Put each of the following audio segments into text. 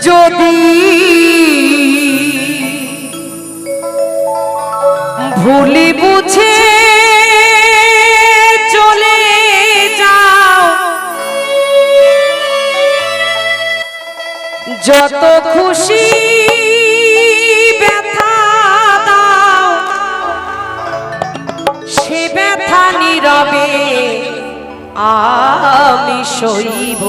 যদি ভুলি বুঝে চলে যাও। যত খুশি ব্যথা সে আমি সইব।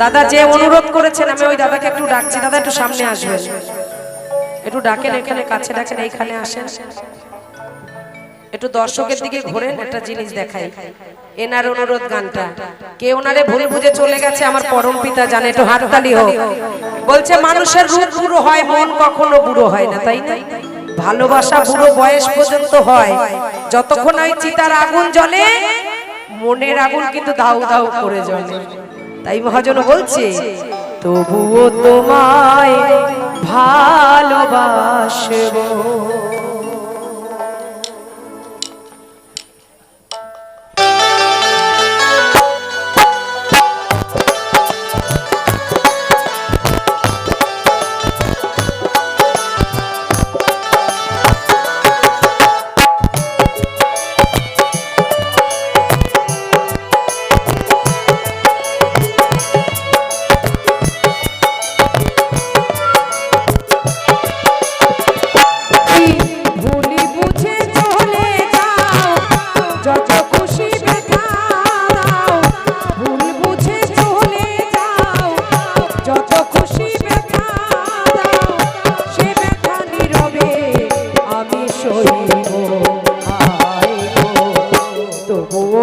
দাদা, যে অনুরোধ করেছেন, আমি ওই দাদাকে একটু ডাকছি। দাদা, একটু সামনে আসবেন। একটু ডাকেন এখানে, কাছে ডাকেন, এইখানে আসেন। একটু দর্শকের দিকে ঘোরেন, একটা জিনিস দেখাই। এনার অনুরোধ গানটা। কে ওনারে ভুল বুঝে চলে গেছে, আমার পরম পিতা জানে, একটু হাততালি হোক। বলছে, মানুষের রূপ বুড়ো হয়, মন কখনো বুড়ো হয় না, তাই না? ভালোবাসা বুড়ো বয়স পর্যন্ত হয়। যতক্ষণ ওই চিতার আগুন জ্বলে মনের আগুন কিন্তু দাউ দাউ করে জ্বলে। তাই মহাজন বলছে তবুও তোমায় ভালোবাসবো।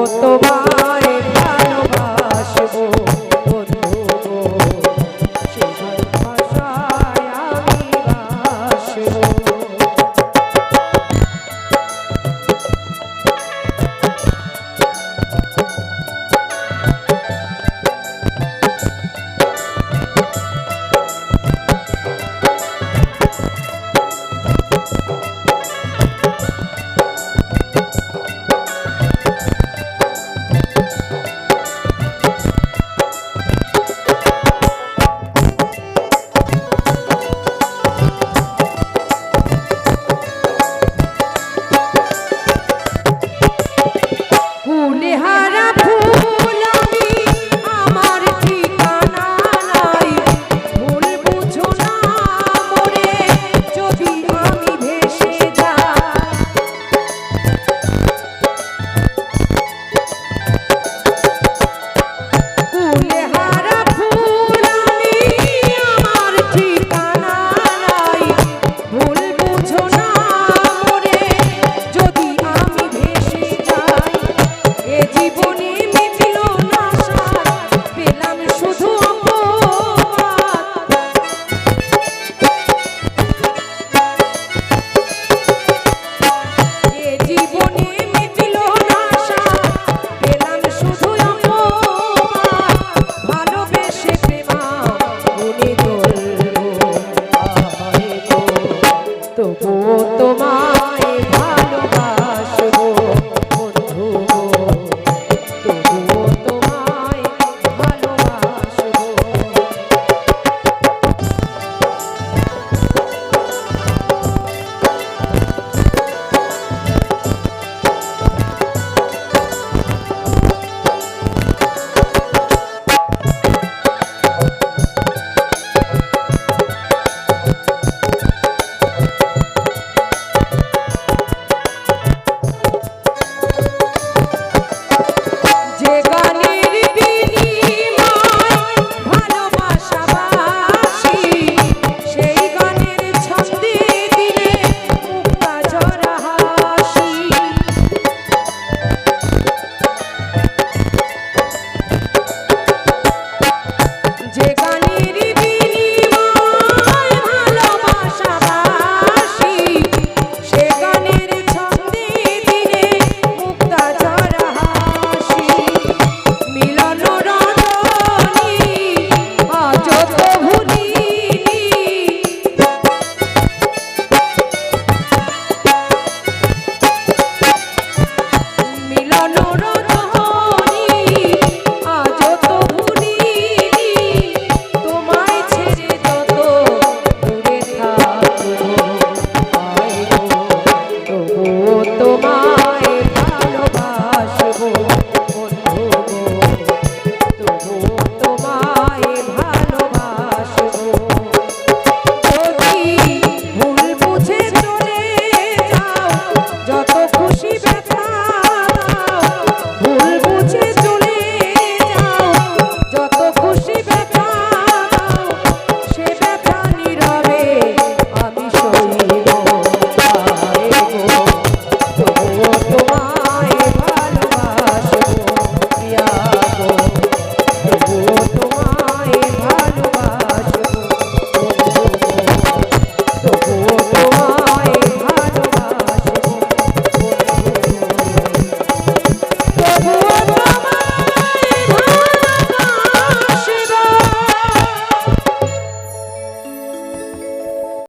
কতবার